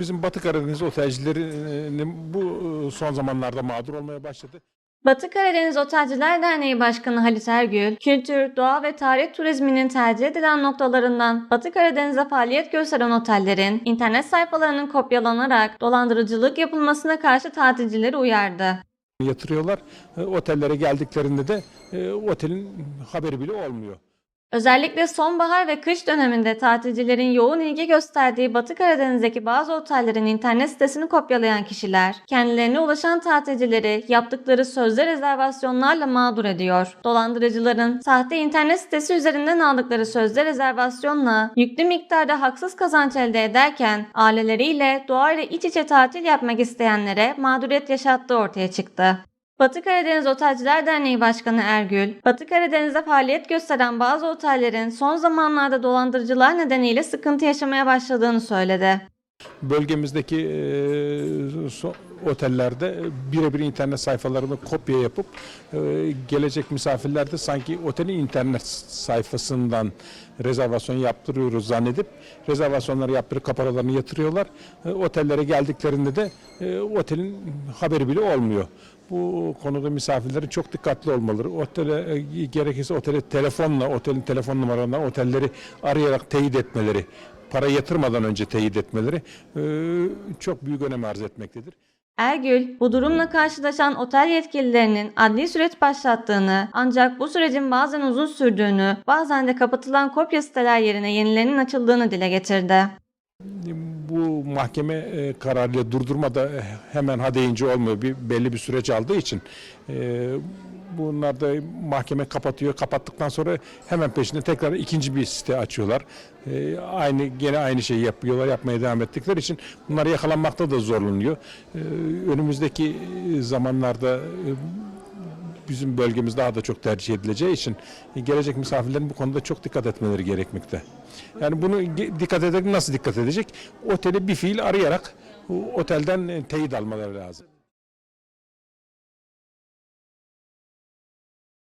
bizim Batı Karadeniz otelcileri e, bu e, son zamanlarda mağdur olmaya başladı. Batı Karadeniz Otelciler Derneği Başkanı Halit Ergül, kültür, doğa ve tarih turizminin tercih edilen noktalarından Batı Karadeniz'e faaliyet gösteren otellerin internet sayfalarının kopyalanarak dolandırıcılık yapılmasına karşı tatilcileri uyardı. Yatırıyorlar. E, Otellere geldiklerinde de e, otelin haberi bile olmuyor. Özellikle sonbahar ve kış döneminde tatilcilerin yoğun ilgi gösterdiği Batı Karadeniz'deki bazı otellerin internet sitesini kopyalayan kişiler, kendilerine ulaşan tatilcileri yaptıkları sözde rezervasyonlarla mağdur ediyor. Dolandırıcıların sahte internet sitesi üzerinden aldıkları sözde rezervasyonla yüklü miktarda haksız kazanç elde ederken aileleriyle doğayla iç içe tatil yapmak isteyenlere mağduriyet yaşattığı ortaya çıktı. Batı Karadeniz Otelciler Derneği Başkanı Ergül, Batı Karadeniz'de faaliyet gösteren bazı otellerin son zamanlarda dolandırıcılar nedeniyle sıkıntı yaşamaya başladığını söyledi. Bölgemizdeki e, otellerde birebir internet sayfalarını kopya yapıp e, gelecek misafirler de sanki otelin internet sayfasından rezervasyon yaptırıyoruz zannedip rezervasyonları yaptırıp kaparalarını yatırıyorlar. E, otellere geldiklerinde de otelin haberi bile olmuyor. Bu konuda misafirlerin çok dikkatli olmaları, otele gerekirse otele telefonla, otelin telefon numaralarından otelleri arayarak teyit etmeleri, para yatırmadan önce teyit etmeleri e, çok büyük önem arz etmektedir. Ergül, bu durumla karşılaşan otel yetkililerinin adli süreç başlattığını ancak bu sürecin bazen uzun sürdüğünü, bazen de kapatılan kopya siteler yerine yenilerinin açıldığını dile getirdi. Bu mahkeme e, kararıyla durdurma da hemen ha deyince olmuyor. Bir belli bir süreç aldığı için e, bunlar da mahkeme kapatıyor. Kapattıktan sonra hemen peşinde tekrar ikinci bir site açıyorlar. E, aynı gene aynı şeyi yapıyorlar. Yapmaya devam ettikleri için bunlar yakalanmakta da zorlanıyor. E, önümüzdeki zamanlarda e, bizim bölgemiz daha da çok tercih edileceği için e, gelecek misafirlerin bu konuda çok dikkat etmeleri gerekmekte. Yani bunu dikkat ederek nasıl dikkat edecek? Oteli bir fiil arayarak o otelden e, teyit almaları lazım.